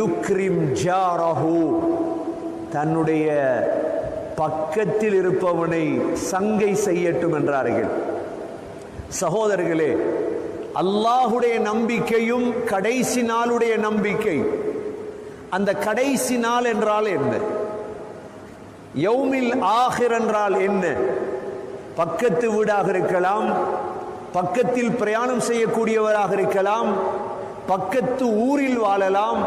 யுக்ரிம் ஜாரஹு. தன்னுடைய பக்கத்தில் இருப்பவனை சங்கை செய்யட்டும் என்றார்கள். சகோதரர்களே அல்லாஹுடைய நம்பிக்கையும் கடைசி நாளுடைய நம்பிக்கை. அந்த கடைசி நாள் என்றால் என்ன? யௌமில் ஆகிர் என்றால் என்ன? பக்கத்து வீடாக இருக்கலாம் பக்கத்தில் பிரயாணம் செய்யக்கூடியவராக இருக்கலாம் பக்கத்து ஊரில் வாழலாம்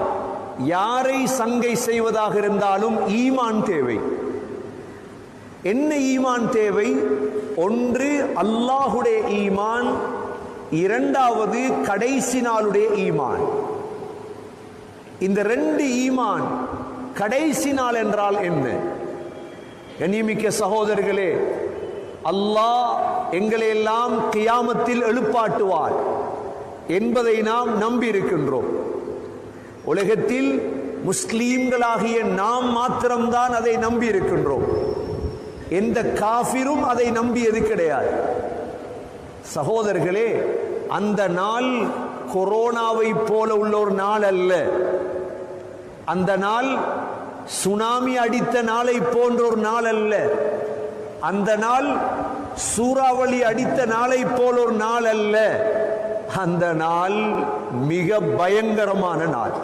யாரை சங்கை செய்வதாக இருந்தாலும் ஈமான் தேவை. என்ன ஈமான் தேவை? ஒன்று அல்லாஹுடைய ஈமான். இரண்டாவது கடைசி நாளுடைய ஈமான். இந்த ரெண்டு ஈமான் கடைசி நாள் என்றால் என்ன? கண்ணியமிக்க சகோதரர்களே அல்லாஹ் எங்களை எல்லாம் கியாமத்தில் எழுப்பாட்டுவார் என்பதை நாம் நம்பியிருக்கின்றோம். உலகத்தில் முஸ்லீம்களாகிய நாம் மாத்திரம்தான் அதை நம்பி இருக்கின்றோம் எந்த காபிரும் அதை நம்பியது கிடையாது. சகோதரர்களே அந்த நாள் கொரோனாவை போல உள்ள ஒரு நாள் அல்ல. அந்த நாள் சுனாமி அடித்த நாளை போன்ற ஒரு நாள் அல்ல. அந்த நாள் சூறாவளி அடித்த நாளை போல ஒரு நாள் அல்ல. அந்த நாள் மிக பயங்கரமான நாள்.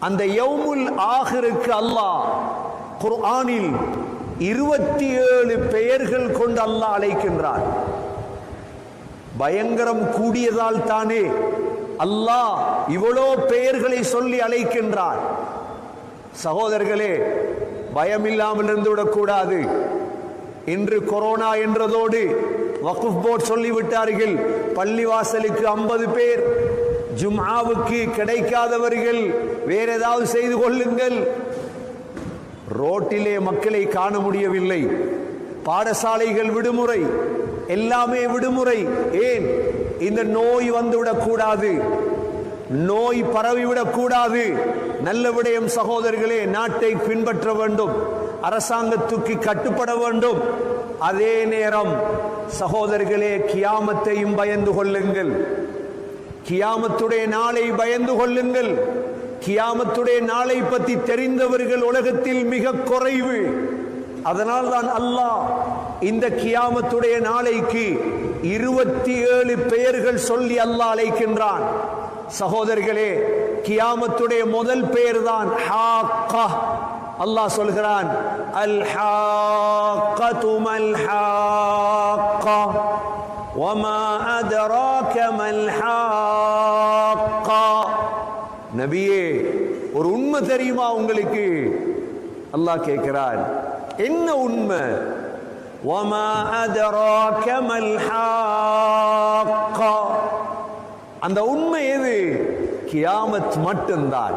அந்த யவுமுல் ஆகிருக்கு அல்லாஹ் குர்ஆனில் இருபத்தி ஏழு பெயர்கள் கொண்டு அல்லாஹ் அழைக்கின்றார் பயங்கரம் கூடியதால் தானே அல்லாஹ் இவ்வளோ பெயர்களை சொல்லி அழைக்கின்றார் சகோதரர்களே பயம் இல்லாமல் இருந்து விடக்கூடாது இன்று கொரோனா என்றதோடு வகுப் போர்ட் சொல்லிவிட்டார்கள். பள்ளிவாசலுக்கு ஐம்பது பேர். ஜும்ஆவுக்கு கிடைக்காதவர்கள் வேற ஏதாவது செய்து கொள்ளுங்கள். ரோட்டிலே மக்களை காண முடியவில்லை. பாடசாலைகள் விடுமுறை. எல்லாமே விடுமுறை. ஏன்? இந்த நோய் வந்துவிடக் கூடாது. நோய் பரவிவிடக் கூடாது. நல்ல விடயம் சகோதரர்களே நாட்டை பின்பற்ற வேண்டும். அரசாங்கத்துக்கு கட்டுப்பட வேண்டும். அதே நேரம் சகோதரர்களே கியாமத்தையும் பயந்து கொள்ளுங்கள். கியாமத்துடைய நாளை பயந்து கொள்ளுங்கள். கியாமத்துடைய நாளை பற்றி தெரிந்தவர்கள் உலகத்தில் மிக குறைவு. அதனால் தான் அல்லாஹ் இந்த கியாமத்துடைய நாளைக்கு இருபத்தி ஏழு பெயர்கள் சொல்லி அல்லாஹ் அழைக்கின்றான். சகோதரர்களே கியாமத்துடைய முதல் பெயர் தான் அல்லாஹ் சொல்கிறான் அல் ஹாக்கத்து மல் ஹாக்கா وما أدراك ما الحاقة நபியே ஒரு உண்மை தெரியுமா உங்களுக்கு அல்லாஹ் கேட்கிறார் என்ன உண்மை وما أدراك ما الحاقة அந்த உண்மை எது கியாமத் மட்டும்தான்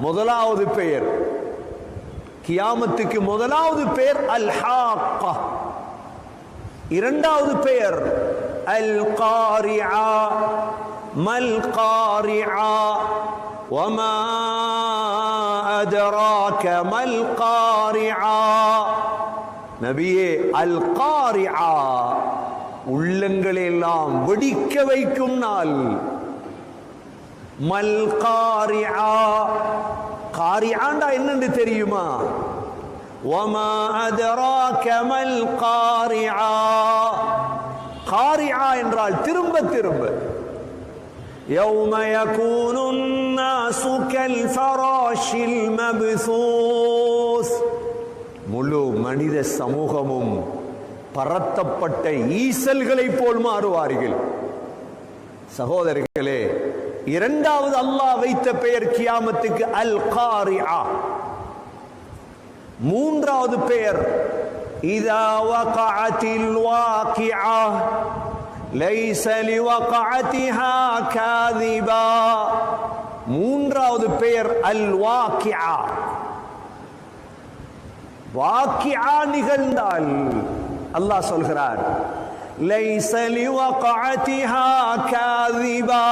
முதலாவது பெயர் கியாமத்துக்கு முதலாவது பெயர் அல் ஹாக்கா இரண்டாவது பெயர் அல் காரிஆ மல் காரிஆ وما أدراك ما القارعة நபியே அல் காரிஆ உள்ளங்களை எல்லாம் வெடிக்க வைக்கும் நாள் மல் காரிஆ காரியாண்டா என்னன்னு தெரியுமா وما أدراك ما القارعة قارعة என்றால் திரும்ப திரும்ப يوم يكون الناس كالفراش المبثوث முழு மனித சமூகமும் பரத்தப்பட்ட ஈசல்களைப் போல் மாறுவார்கள் சகோதரர்களே இரண்டாவது அல்லாஹ் வைத்த பெயர் கியாமத்துக்கு அல் காரிஆ மூன்றாவது பெயர் இதா வகஅத்தில் வாகிஆ லைஸ லிவகஅத்திஹா காதிபா மூன்றாவது பெயர் அல் வாகிஆ வாக்கியா நிகழ்ந்தால் அல்லாஹ் சொல்கிறார் லைஸ லிவகஅத்திஹா காதிபா